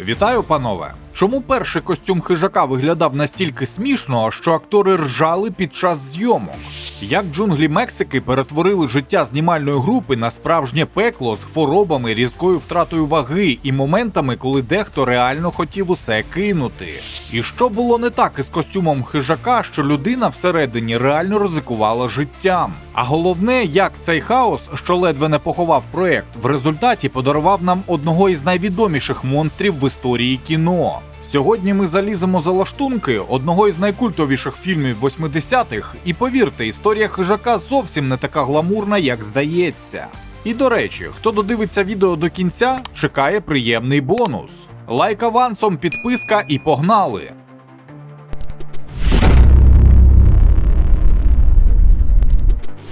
Вітаю, панове! Чому перший костюм хижака виглядав настільки смішно, що актори ржали під час зйомок? Як джунглі Мексики перетворили життя знімальної групи на справжнє пекло з хворобами, різкою втратою ваги і моментами, коли дехто реально хотів усе кинути? І що було не так із костюмом хижака, що людина всередині реально ризикувала життям? А головне, як цей хаос, що ледве не поховав проект, в результаті подарував нам одного із найвідоміших монстрів в історії кіно. Сьогодні ми заліземо за лаштунки одного із найкультовіших фільмів 80-х, і повірте, історія хижака зовсім не така гламурна, як здається. І до речі, хто додивиться відео до кінця, чекає приємний бонус. Лайк авансом, підписка і погнали!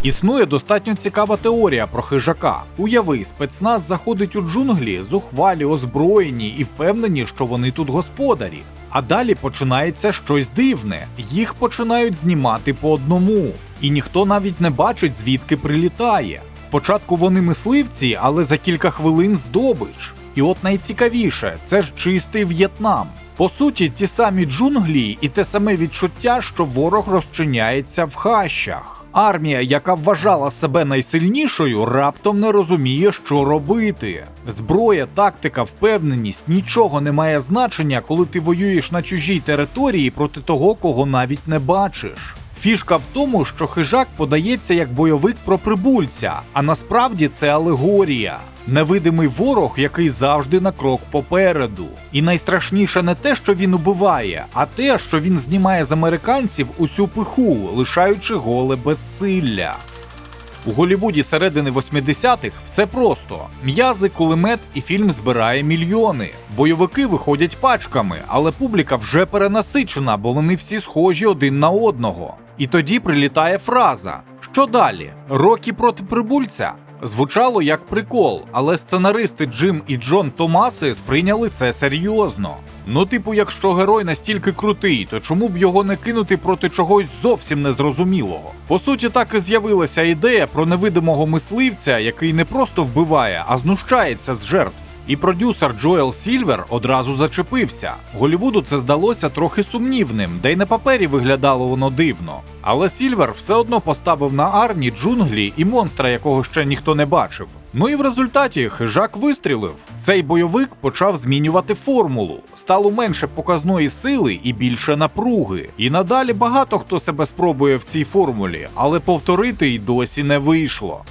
Існує достатньо цікава теорія про хижака. Уяви, спецназ заходить у джунглі, зухвалі, озброєні і впевнені, що вони тут господарі. А далі починається щось дивне. Їх починають знімати по одному, і ніхто навіть не бачить, звідки прилітає. Спочатку вони мисливці, але за кілька хвилин здобич. І от найцікавіше, це ж чистий В'єтнам. По суті, ті самі джунглі і те саме відчуття, що ворог розчиняється в хащах. Армія, яка вважала себе найсильнішою, раптом не розуміє, що робити. Зброя, тактика, впевненість нічого не має значення, коли ти воюєш на чужій території проти того, кого навіть не бачиш. Фішка в тому, що хижак подається як бойовик про прибульця, а насправді це алегорія. Невидимий ворог, який завжди на крок попереду. І найстрашніше не те, що він убиває, а те, що він знімає з американців усю пиху, лишаючи голе безсилля. У Голівуді середини 80-х все просто: м'язи, кулемет і фільм збирає мільйони. Бойовики виходять пачками, але публіка вже перенасичена, бо вони всі схожі один на одного. І тоді прилітає фраза: що далі? Рокі проти прибульця? Звучало як прикол, але сценаристи Джим і Джон Томаси сприйняли це серйозно. Ну, типу, якщо герой настільки крутий, то чому б його не кинути проти чогось зовсім незрозумілого? По суті, так і з'явилася ідея про невидимого мисливця, який не просто вбиває, а знущається з жертв. І продюсер Джоел Сільвер одразу зачепився. Голівуду це здалося трохи сумнівним, де й на папері виглядало воно дивно. Але Сільвер все одно поставив на Арні джунглі і монстра, якого ще ніхто не бачив. Ну і в результаті хижак вистрілив. Цей бойовик почав змінювати формулу. Стало менше показної сили і більше напруги. І надалі багато хто себе спробує в цій формулі, але повторити й досі не вийшло.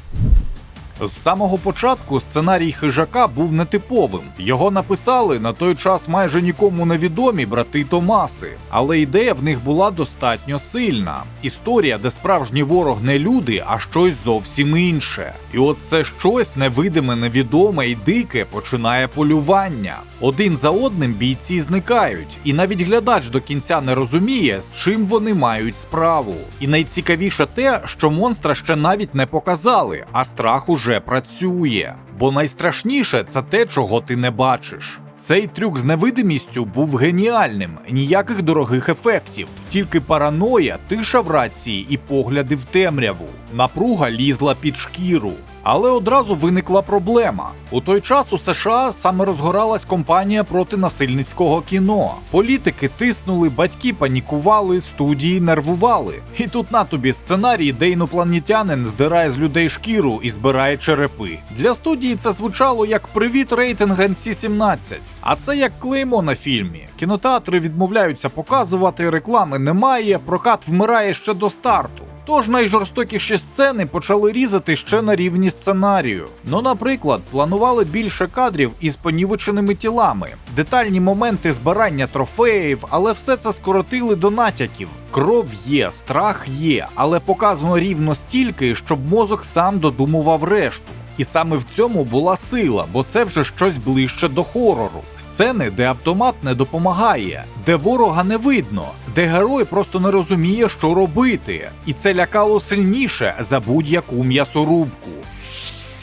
З самого початку сценарій хижака був нетиповим. Його написали на той час майже нікому невідомі брати Томаси, але ідея в них була достатньо сильна. Історія, де справжній ворог не люди, а щось зовсім інше. І от це щось невидиме, невідоме і дике починає полювання. Один за одним бійці зникають, і навіть глядач до кінця не розуміє, з чим вони мають справу. І найцікавіше те, що монстра ще навіть не показали, а страх уже працює. Бо найстрашніше це те, чого ти не бачиш. Цей трюк з невидимістю був геніальним, ніяких дорогих ефектів, тільки параноя, тиша в рації і погляди в темряву. Напруга лізла під шкіру. Але одразу виникла проблема. У той час у США саме розгоралась кампанія проти насильницького кіно. Політики тиснули, батьки панікували, студії нервували. І тут на тобі сценарій, де інопланетянин здирає з людей шкіру і збирає черепи. Для студії це звучало як привіт рейтинг NC-17. А це як клеймо на фільмі. Кінотеатри відмовляються показувати, реклами немає, прокат вмирає ще до старту. Тож найжорстокіші сцени почали різати ще на рівні сценарію. Ну, наприклад, планували більше кадрів із понівеченими тілами, детальні моменти збирання трофеїв, але все це скоротили до натяків. Кров є, страх є, але показано рівно стільки, щоб мозок сам додумував решту. І саме в цьому була сила, бо це вже щось ближче до хорору. Сцени, де автомат не допомагає, де ворога не видно, де герой просто не розуміє, що робити, і це лякало сильніше за будь-яку м'ясорубку.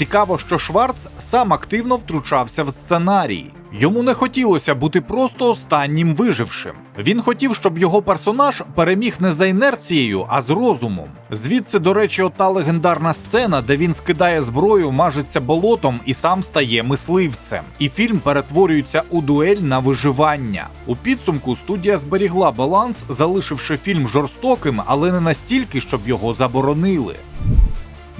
Цікаво, що Шварц сам активно втручався в сценарій. Йому не хотілося бути просто останнім вижившим. Він хотів, щоб його персонаж переміг не за інерцією, а з розумом. Звідси, до речі, ота легендарна сцена, де він скидає зброю, мажеться болотом і сам стає мисливцем. І фільм перетворюється у дуель на виживання. У підсумку студія зберігла баланс, залишивши фільм жорстоким, але не настільки, щоб його заборонили.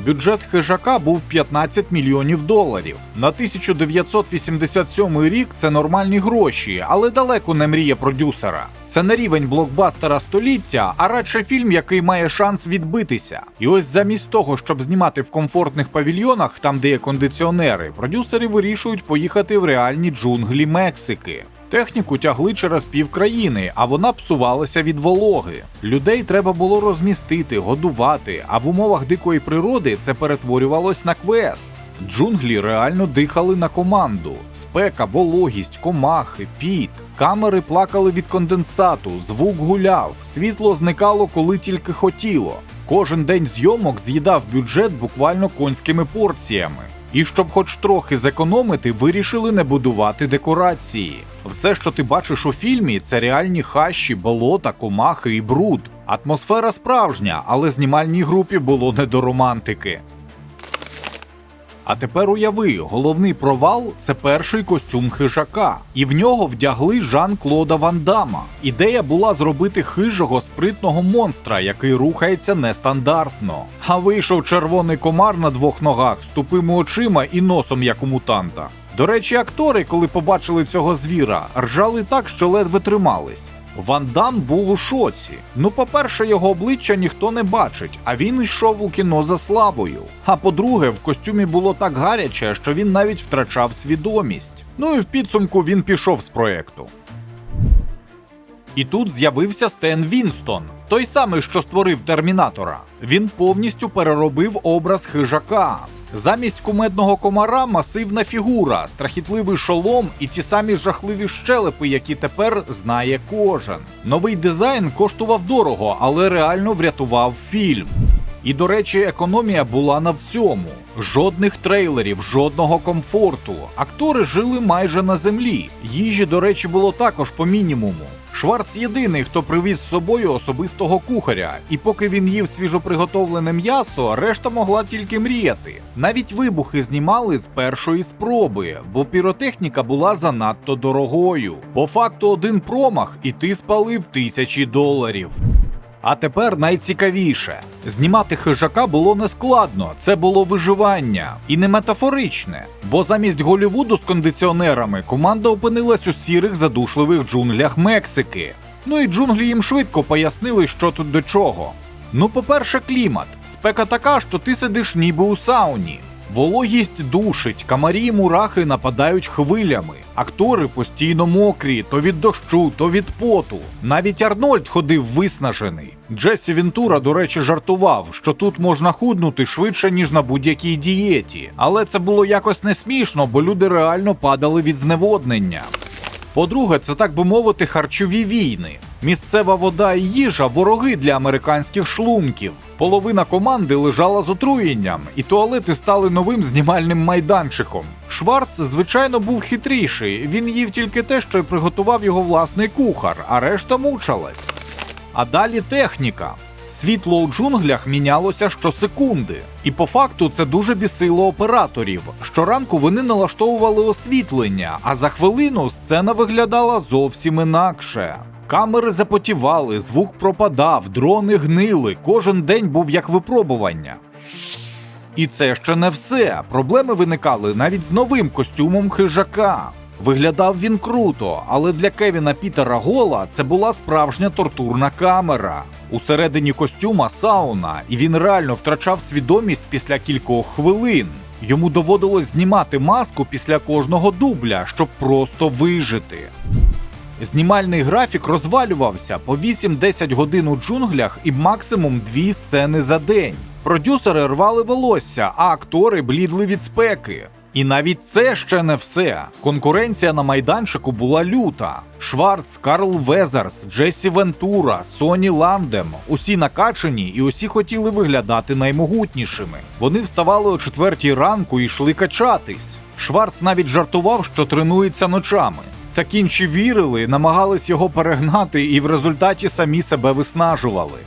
Бюджет хижака був 15 мільйонів доларів. На 1987 рік це нормальні гроші, але далеко не мрія продюсера. Це не рівень блокбастера століття, а радше фільм, який має шанс відбитися. І ось замість того, щоб знімати в комфортних павільйонах, там де є кондиціонери, продюсери вирішують поїхати в реальні джунглі Мексики. Техніку тягли через півкраїни, а вона псувалася від вологи. Людей треба було розмістити, годувати, а в умовах дикої природи це перетворювалось на квест. Джунглі реально дихали на команду: спека, вологість, комахи, піт. Камери плакали від конденсату, звук гуляв, світло зникало, коли тільки хотіло. Кожен день зйомок з'їдав бюджет буквально конськими порціями. І щоб хоч трохи зекономити, вирішили не будувати декорації. Все, що ти бачиш у фільмі, це реальні хащі, болота, комахи і бруд. Атмосфера справжня, але знімальній групі було не до романтики. А тепер уяви, головний провал це перший костюм хижака, і в нього вдягли Жан-Клода Ван Дамма. Ідея була зробити хижого спритного монстра, який рухається нестандартно. А вийшов червоний комар на двох ногах з тупими очима і носом, як у мутанта. До речі, актори, коли побачили цього звіра, ржали так, що ледве тримались. Ван Дам був у шоці. Ну, по-перше, його обличчя ніхто не бачить, а він йшов у кіно за славою. А по-друге, в костюмі було так гаряче, що він навіть втрачав свідомість. Ну і в підсумку він пішов з проекту. І тут з'явився Стен Вінстон, той самий, що створив термінатора. Він повністю переробив образ хижака. Замість кумедного комара масивна фігура, страхітливий шолом і ті самі жахливі щелепи, які тепер знає кожен. Новий дизайн коштував дорого, але реально врятував фільм. І до речі, економія була на всьому: жодних трейлерів, жодного комфорту. Актори жили майже на землі. Їжі, до речі, було також по мінімуму. Шварц єдиний, хто привіз з собою особистого кухаря, і поки він їв свіжоприготовлене м'ясо, решта могла тільки мріяти. Навіть вибухи знімали з першої спроби, бо піротехніка була занадто дорогою. По факту один промах, і ти спалив тисячі доларів. А тепер найцікавіше: знімати хижака було нескладно, це було виживання і не метафоричне. Бо замість Голівуду з кондиціонерами команда опинилась у сірих задушливих джунглях Мексики. Ну і джунглі їм швидко пояснили, що тут до чого. Ну, по-перше, клімат. Спека така, що ти сидиш ніби у сауні. Вологість душить, камарі мурахи нападають хвилями. Актори постійно мокрі, то від дощу, то від поту. Навіть Арнольд ходив виснажений. Джесі Вінтура, до речі, жартував, що тут можна худнути швидше, ніж на будь-якій дієті. Але це було якось не смішно, бо люди реально падали від зневоднення. По-друге, це так би мовити, харчові війни. Місцева вода і їжа вороги для американських шлунків. Половина команди лежала з отруєнням, і туалети стали новим знімальним майданчиком. Шварц, звичайно, був хитріший. Він їв тільки те, що приготував його власний кухар, а решта мучалась. А далі техніка. Світло у джунглях мінялося щосекунди, і по факту це дуже бісило операторів. Щоранку вони налаштовували освітлення, а за хвилину сцена виглядала зовсім інакше. Камери запотівали, звук пропадав, дрони гнили, кожен день був як випробування. І це ще не все. Проблеми виникали навіть з новим костюмом хижака. Виглядав він круто, але для Кевіна Пітера Гола це була справжня тортурна камера. Усередині костюма сауна, і він реально втрачав свідомість після кількох хвилин. Йому доводилось знімати маску після кожного дубля, щоб просто вижити. Знімальний графік розвалювався по 8-10 годин у джунглях і максимум 2 сцени за день. Продюсери рвали волосся, а актори блідли від спеки. І навіть це ще не все. Конкуренція на майданчику була люта. Шварц, Карл Везерс, Джесі Вентура, Соні Ландем усі накачані і усі хотіли виглядати наймогутнішими. Вони вставали о четвертій ранку і йшли качатись. Шварц навіть жартував, що тренується ночами. Так інші вірили, намагались його перегнати і в результаті самі себе виснажували.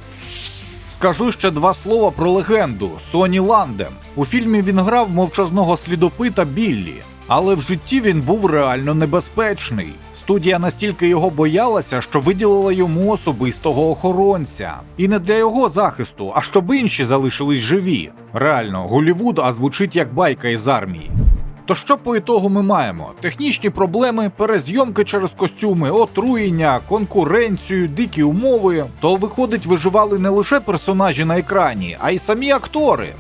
Скажу ще два слова про легенду Соні Ландем. У фільмі він грав мовчазного слідопита Біллі, але в житті він був реально небезпечний. Студія настільки його боялася, що виділила йому особистого охоронця. І не для його захисту, а щоб інші залишились живі. Реально, Голівуд, а звучить як байка із армії. То що по ітогу ми маємо? Технічні проблеми, перезйомки через костюми, отруєння, конкуренцію, дикі умови. То виходить, виживали не лише персонажі на екрані, а й самі актори.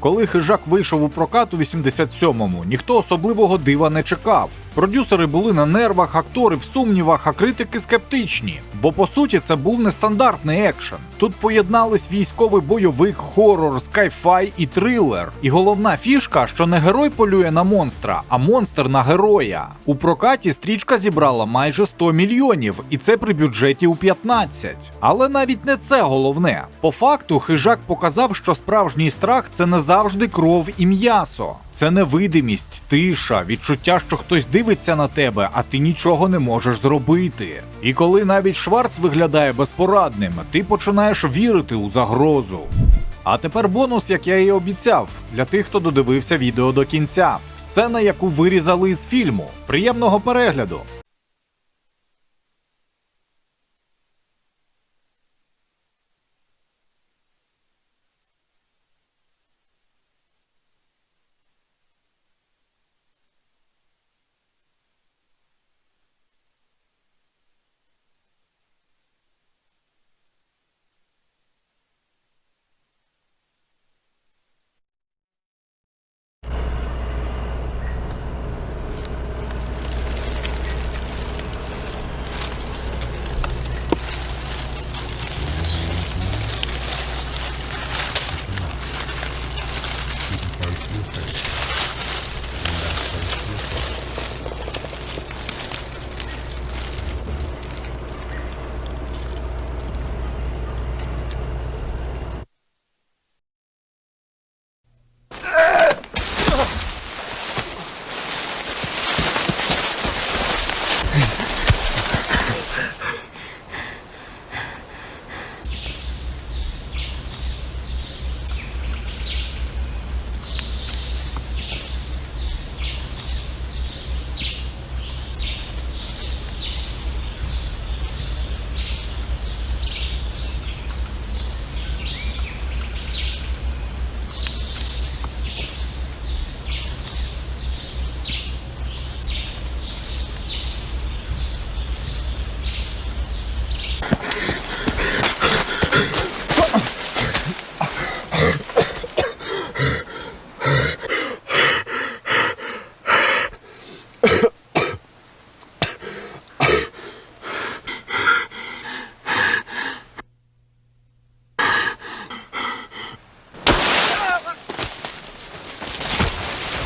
Коли хижак вийшов у прокат у 87-му, ніхто особливого дива не чекав. Продюсери були на нервах, актори в сумнівах, а критики скептичні. Бо по суті це був нестандартний екшен. Тут поєднались військовий бойовик, хорор, скайфай і трилер. І головна фішка, що не герой полює на монстра, а монстр на героя. У прокаті стрічка зібрала майже 100 мільйонів, і це при бюджеті у 15. Але навіть не це головне. По факту, хижак показав, що справжній страх це не завжди кров і м'ясо. Це невидимість, тиша, відчуття, що хтось дивиться на тебе, а ти нічого не можеш зробити. І коли навіть Шварц виглядає безпорадним, ти починаєш вірити у загрозу. А тепер бонус, як я і обіцяв, для тих, хто додивився відео до кінця. Сцена, яку вирізали із фільму. Приємного перегляду!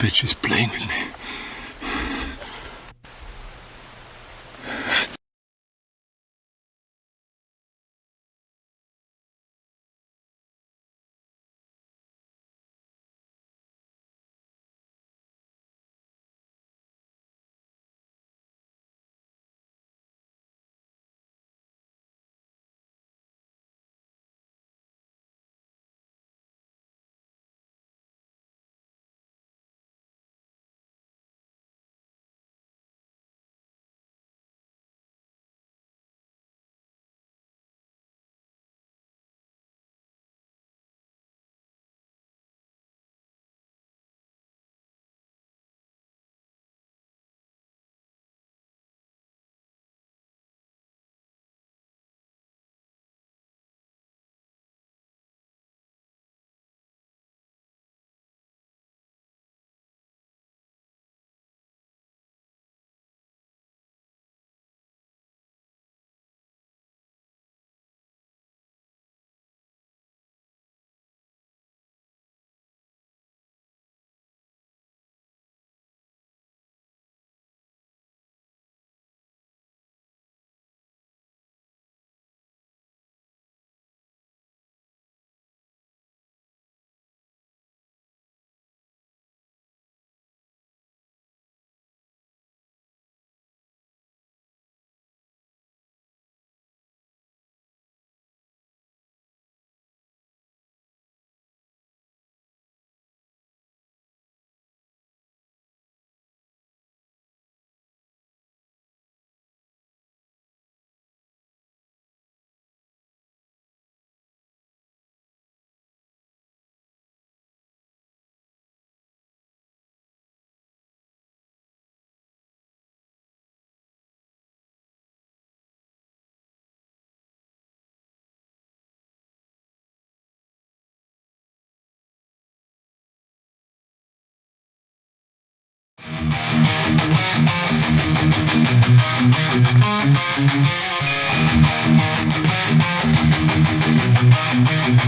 bitch is blaming me.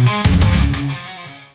Thank you.